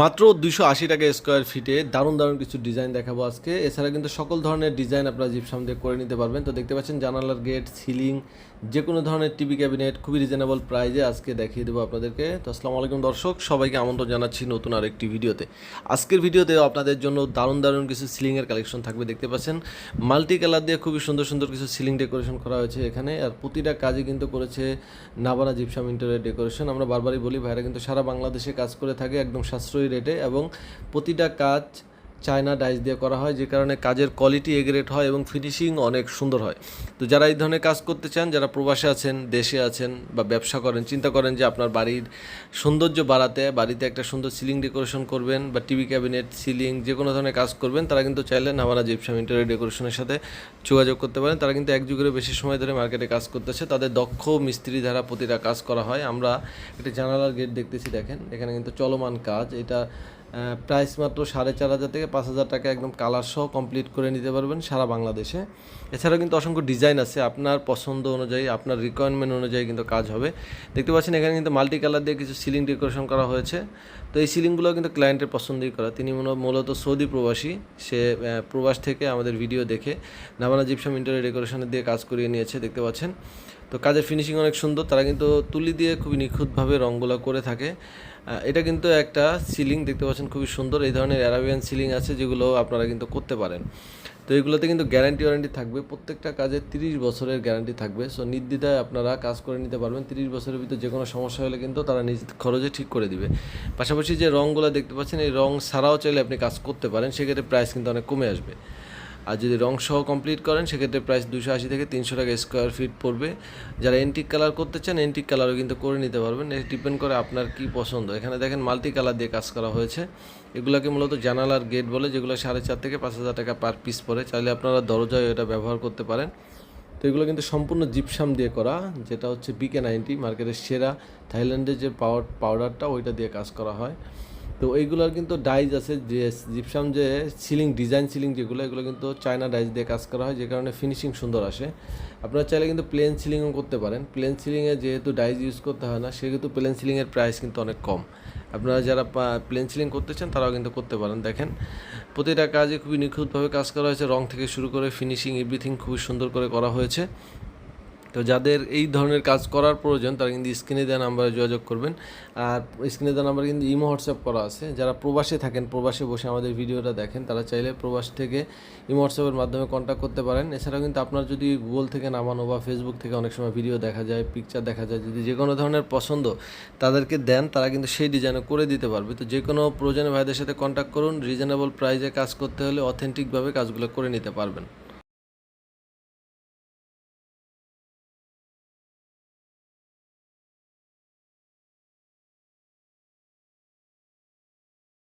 মাত্র দুশো আশি টাকা স্কোয়ার ফিটে দারুণ দারুণ কিছু ডিজাইন দেখাবো আজকে। এছাড়া কিন্তু সকল ধরনের ডিজাইন আপনারা জিপসাম দিয়ে করে নিতে পারবেন। তো দেখতে পাচ্ছেন জানালার গেট সিলিং যে কোনো ধরনের টিভি ক্যাবিনেট খুবই রিজনেবল প্রাইজে আজকে দেখিয়ে দেবো আপনাদেরকে। তো আসসালামু আলাইকুম দর্শক, সবাইকে আমন্ত্রণ জানাচ্ছি নতুন আরেকটি ভিডিওতে। আজকের ভিডিওতে আপনাদের জন্য দারুণ দারুণ কিছু সিলিংয়ের কালেকশন থাকবে, দেখতে পাচ্ছেন। মাল্টি কালার দিয়ে খুবই সুন্দর সুন্দর কিছু সিলিং ডেকোরেশন করা হয়েছে এখানে। আর প্রতিটা কাজে কিন্তু করেছে নাবানা জিপসাম ইন্টারিয়ার ডেকোরেশন আমরা বারবারই বলি, ভাইরা কিন্তু সারা বাংলাদেশে কাজ করে থাকে, একদম সাশ্রয়ী রেটে এবং প্রতিটা কাজ চায়না ডাইস দিয়ে করা হয়, যে কারণে কাজের কোয়ালিটি এগ্রেট হয় এবং ফিনিশিং অনেক সুন্দর হয়। তো যারা এই ধরনের কাজ করতে চান, যারা প্রবাসে আছেন, দেশে আছেন বা ব্যবসা করেন, চিন্তা করেন যে আপনার বাড়ির সৌন্দর্য বাড়াতে, বাড়িতে একটা সুন্দর সিলিং ডেকোরেশন করবেন বা টিভি ক্যাবিনেট সিলিং যে কোনো ধরনের কাজ করবেন, তারা কিন্তু চাইলেন আমরা জিপসাম ইন্টারিয়র ডেকোরেশনের সাথে যোগাযোগ করতে পারেন। তারা কিন্তু এক যুগের বেশি সময় ধরে মার্কেটে কাজ করতেছে। তাদের দক্ষ মিস্ত্রি দ্বারা প্রতিটা কাজ করা হয়। আমরা একটা জানালার গেট দেখতেছি, দেখেন। এখানে কিন্তু চলমান কাজ। এটা প্রাইস মাত্র সাড়ে চার হাজার থেকে পাঁচ হাজার টাকা একদম কালার সহ কমপ্লিট করে নিতে পারবেন সারা বাংলাদেশে। এছাড়াও কিন্তু অসংখ্য ডিজাইন আছে, আপনার পছন্দ অনুযায়ী, আপনার রিকোয়ারমেন্ট অনুযায়ী কিন্তু কাজ হবে। দেখতে পাচ্ছেন এখানে কিন্তু মাল্টি কালার দিয়ে কিছু সিলিং ডেকোরেশন করা হয়েছে। তো এই সিলিংগুলো কিন্তু ক্লায়েন্টের পছন্দই করা। তিনি মূল- মূলত সৌদি প্রবাসী, সে প্রবাস থেকে আমাদের ভিডিও দেখে নামানা জিপসাম ইন্টারিয়ার ডেকোরেশনের দিয়ে কাজ করিয়ে নিয়েছে, দেখতে পাচ্ছেন। তো কাজের ফিনিশিং অনেক সুন্দর। তারা কিন্তু তুলি দিয়ে খুবই নিখুঁতভাবে রঙগুলো করে থাকে। এটা কিন্তু একটা সিলিং দেখতে পাচ্ছেন খুবই সুন্দর। এই ধরনের অ্যারাবিয়ান সিলিং আছে যেগুলো আপনারা কিন্তু করতে পারেন। তো এগুলোতে কিন্তু গ্যারান্টি ওয়ারেন্টি থাকবে। প্রত্যেকটা কাজে তিরিশ বছরের গ্যারান্টি থাকবে। সো নির্দ্বিধায় আপনারা কাজ করে নিতে পারবেন। তিরিশ বছরের ভিতরে যে কোনো সমস্যা হলে কিন্তু তারা নিজ খরচে ঠিক করে দিবে। পাশাপাশি যে রঙগুলো দেখতে পাচ্ছেন, এই রং ছাড়াও চাইলে আপনি কাজ করতে পারেন। সেক্ষেত্রে প্রাইস কিন্তু অনেক কমে আসবে। আর যদি রং সহ কমপ্লিট করেন, সেক্ষেত্রে প্রাইস দুশো আশি থেকে তিনশো টাকা স্কোয়ার ফিট পড়বে। যারা এন্টিক কালার করতে চান এন্টিক কালারও কিন্তু করে নিতে পারবেন। এটা ডিপেন্ড করে আপনার কি পছন্দ। এখানে দেখেন মাল্টি কালার দিয়ে কাজ করা হয়েছে। এগুলোকে মূলত জানালার গেট বলে, যেগুলো সাড়ে চার থেকে পাঁচ হাজার টাকা পার পিস পড়ে। চাইলে আপনারা দরজায় এটা ব্যবহার করতে পারেন। তো এগুলো কিন্তু সম্পূর্ণ জিপসাম দিয়ে করা, যেটা হচ্ছে বিকে নাইনটি মার্কেটের সেরা থাইল্যান্ডের যে পাওয়ার পাউডারটা ওইটা দিয়ে কাজ করা হয়। তো এইগুলোর কিন্তু ডাইজ আছে, যে জিপসাম যে সিলিং ডিজাইন সিলিং যেগুলো, এগুলো কিন্তু চায়না ডাইজ দিয়ে কাজ করা হয়, যে কারণে ফিনিশিং সুন্দর আসে। আপনারা চাইলে কিন্তু প্লেন সিলিংও করতে পারেন। প্লেন সিলিংয়ে যেহেতু ডাইজ ইউজ করতে হয় না, সেহেতু প্লেন সিলিংয়ের প্রাইস কিন্তু অনেক কম। আপনারা যারা প্লেন সিলিং করতে চান, তারাও কিন্তু করতে পারেন। দেখেন, প্রতিটা কাজে খুবই নিখুঁতভাবে কাজ করা হয়েছে। রং থেকে শুরু করে ফিনিশিং এভরিথিং খুবই সুন্দর করে করা হয়েছে। তো যাদের এই ধরনের কাজ করার প্রয়োজন, তারা কিন্তু স্ক্রিনে দেওয়া নাম্বারে যোগাযোগ করবেন। আর স্ক্রিনে দেওয়া নাম্বারে কিন্তু ইমো, হোয়াটসঅ্যাপ করা আছে। যারা প্রবাসে থাকেন, প্রবাসে বসে আমাদের ভিডিওটা দেখেন, তারা চাইলে প্রবাস থেকে ইমো, হোয়াটসঅ্যাপের মাধ্যমে কন্ট্যাক্ট করতে পারেন। এছাড়াও কিন্তু আপনার যদি গুগল থেকে নামানো বা ফেসবুক থেকে অনেক সময় ভিডিও দেখা যায় পিকচার দেখা যায়, যদি যে কোনো ধরনের পছন্দ তাদেরকে দেন, তারা কিন্তু সেই ডিজাইনে করে দিতে পারবে। তো যে কোনো প্রয়োজনে ভাইদের সাথে কন্ট্যাক্ট করুন। রিজনেবল প্রাইসে কাজ করতে হলে অথেন্টিকভাবে কাজগুলো করে নিতে পারবেন।